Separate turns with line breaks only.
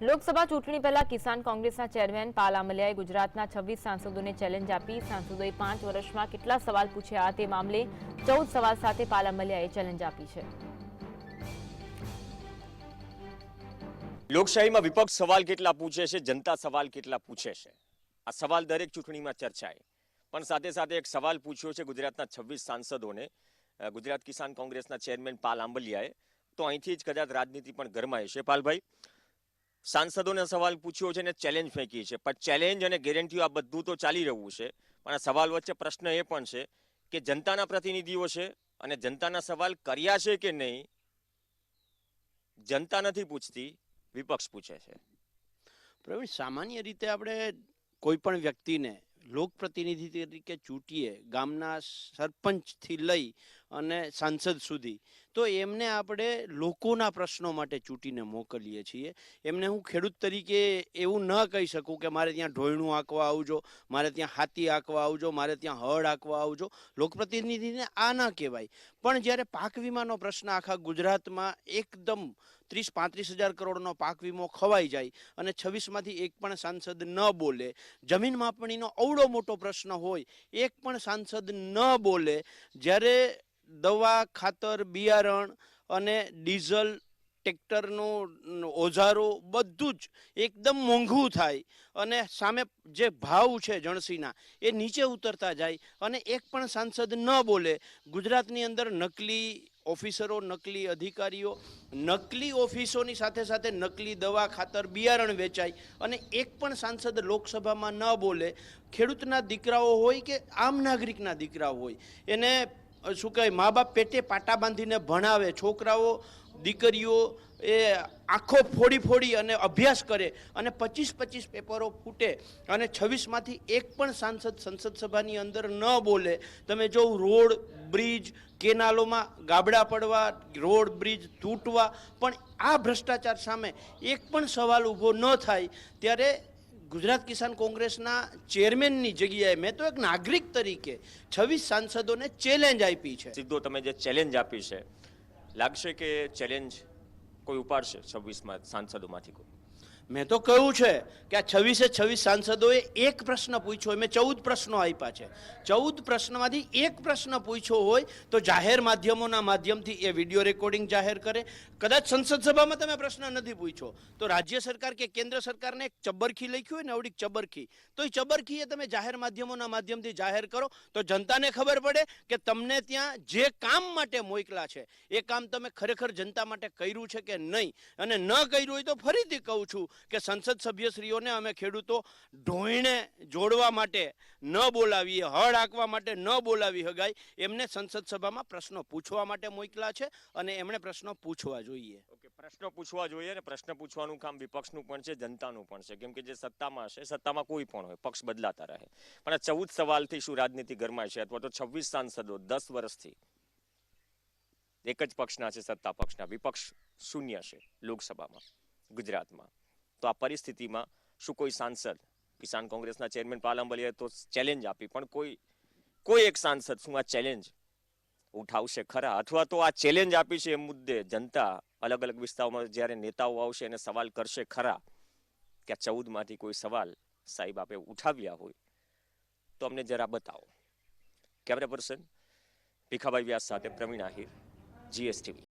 લોકસભા ચૂંટણી પહેલા કિસાન કોંગ્રેસના ચેરમેન પાલ આમલિયાએ ગુજરાતના છવ્વીસ સાંસદોને ચેલેન્જ આપી. સાંસદોએ પાંચ વર્ષમાં કેટલા સવાલ પૂછ્યા તે મામલે ચૌદ સવાલ સાથે પાલ આમલિયાએ ચેલેન્જ આપી છે.
લોકશાહીમાં વિપક્ષ સવાલ કેટલા પૂછે છે? જનતા સવાલ કેટલા પૂછે છે? આ સવાલ દરેક ચૂંટણીમાં ચર્ચાય. પણ સાથે સાથે એક સવાલ પૂછ્યો છે ગુજરાતના છવ્વીસ સાંસદોને. ગુજરાત કિસાન કોંગ્રેસના ચેરમેન પાલ આંબલિયાએ. તો અહીંથી જ કદાચ રાજનીતિ પણ ગરમાય છે. પાલભાઈ સાંસદોને સવાલ પૂછ્યો છે અને ચેલેન્જ ફેંકી છે. પણ ચેલેન્જ અને ગેરંટીઓ આ બધું તો ચાલી રહ્યું છે. પણ આ સવાલ વચ્ચે પ્રશ્ન એ પણ છે કે જનતાના પ્રતિનિધિઓ છે અને જનતાના સવાલ કર્યા છે કે નહીં, જનતા નથી પૂછતી, વિપક્ષ પૂછે છે.
પ્રવીણ, સામાન્ય રીતે આપણે કોઈ પણ વ્યક્તિને લોકપ્રતિનિધિ તરીકે ચૂંટીએ ગામના સરપંચથી લઈ અને સાંસદ સુધી તો એમને આપણે લોકોના પ્રશ્નો માટે ચૂંટીને મોકલીએ છીએ. એમને હું ખેડૂત તરીકે એવું ન કહી શકું કે મારે ત્યાં ઢોયણું આંકવા આવજો, મારે ત્યાં હાથી આંકવા આવજો, મારે ત્યાં હળ આંકવા આવજો. લોકપ્રતિનિધિને આ ના કહેવાય. પણ જ્યારે પાક વીમાનો પ્રશ્ન આખા ગુજરાતમાં એકદમ ત્રીસ પાંત્રીસ હજાર કરોડનો પાક વીમો ખવાઈ જાય અને છવ્વીસમાંથી એક પણ સાંસદ ન બોલે, જમીન માપણીનો અવડો મોટો પ્રશ્ન હોય, એક પણ સાંસદ ન બોલે, જ્યારે દવા, ખાતર, બિયારણ અને ડીઝલ ટ્રેક્ટરનું ઓઝારો બધું જ એકદમ મોંઘું થાય અને સામે જે ભાવ છે જણસીના એ નીચે ઉતરતા જાય અને એક પણ સાંસદ ન બોલે. ગુજરાતની અંદર નકલી ઓફિસરો, નકલી અધિકારીઓ, નકલી ઓફિસોની સાથે સાથે નકલી દવા, ખાતર, બિયારણ વેચાય અને એક પણ સાંસદ લોકસભામાં ન બોલે. ખેડૂતના દીકરાઓ હોય કે આમ નાગરિકના દીકરાઓ હોય, એને શું કહેવાય મા બાપ પેટે પાટા બાંધીને ભણાવે, છોકરાઓ, દીકરીઓ એ આંખો ફોડી ફોડી અને અભ્યાસ કરે અને પચીસ પચીસ પેપરો ફૂટે અને છવ્વીસમાંથી એક પણ સાંસદ સંસદ સભાની અંદર ન બોલે. તમે જો રોડ, બ્રિજ, કેનાલોમાં ગાબડા પડવા, રોડ, બ્રિજ તૂટવા, પણ આ ભ્રષ્ટાચાર સામે એક પણ સવાલ ઊભો ન થાય, ત્યારે ગુજરાત કિસાન કોંગ્રેસના ચેરમેનની જગ્યાએ મેં તો એક નાગરિક તરીકે છવ્વીસ સાંસદોને ચેલેન્જ આપી છે.
સીધો તમે જે ચેલેન્જ આપી છે, લાગશે કે ચેલેન્જ કોઈ ઉપાડશે છવ્વીસમાં સાંસદોમાંથી કોઈ?
મેં તો કહ્યું છે કે આ છવ્વીસે છવ્વીસ સાંસદોએ એક પ્રશ્ન પૂછ્યો હોય. મેં ચૌદ પ્રશ્નો આપ્યા છે. ચૌદ પ્રશ્નમાંથી એક પ્રશ્ન પૂછ્યો હોય તો જાહેર માધ્યમોના માધ્યમથી એ વીડિયો રેકોર્ડિંગ જાહેર કરે. કદાચ સંસદ સભામાં તમે પ્રશ્ન નથી પૂછ્યો. તો રાજ્ય સરકાર કે કેન્દ્ર સરકારને એક ચબરખી લખ્યું હોય ને આવડી ચબરખી. તો એ ચબરખી એ તમે જાહેર માધ્યમોના માધ્યમથી જાહેર કરો તો જનતાને ખબર પડે કે તમને ત્યાં જે કામ માટે મોકલા છે, એ કામ તમે ખરેખર જનતા માટે કર્યું છે કે નહીં? અને ન કર્યું હોય તો ફરીથી કહું છું કે સંસદ સભ્યશ્રીઓને અમે ખેડૂતો ઢોઈને જોડવા માટે ન બોલાવીએ, હળ હાંકવા માટે ન બોલાવી હગાય, એમને સંસદ સભામાં પ્રશ્નો પૂછવા માટે મોકલા છે અને એમણે પ્રશ્નો પૂછવા જોઈએ.
ઓકે, પ્રશ્ન પૂછવા જોઈએ અને પ્રશ્ન પૂછવાનું કામ વિપક્ષનું પણ છે, જનતાનું પણ છે. કેમ કે જે સત્તામાં હશે, સત્તામાં કોઈ પણ હોય, પક્ષ બદલાતા રહે. પણ આ ચૌદ સવાલથી શું રાજનીતિ ગરમાય છે અથવા તો છવ્વીસ સાંસદો દસ વર્ષથી એક જ પક્ષના છે, સત્તા પક્ષના, વિપક્ષ શૂન્ય છે, લોકસભામાં, ગુજરાતમાં. તો આ પરિસ્થિતિમાં શું કોઈ સાંસદ? કિસાન કોંગ્રેસના ચેરમેન પાલંબલીએ તો ચેલેન્જ આપી, પણ કોઈ કોઈ એક સાંસદ શું આ ચેલેન્જ ઉઠાવશે ખરા? અથવા તો આ ચેલેન્જ આપી છે એ મુદ્દે જનતા અલગ અલગ વિસ્તારોમાં જ્યારે નેતાઓ આવશે અને સવાલ કરશે ખરા, કે આ ચૌદમાંથી કોઈ સવાલ સાહેબ આપે ઉઠાવ્યા હોય, તો અમને જરા બતાવો. કેમેરા પર્સન ભીખાભાઈ વ્યાસ સાથે પ્રવીણ આહિર જીએસટીવી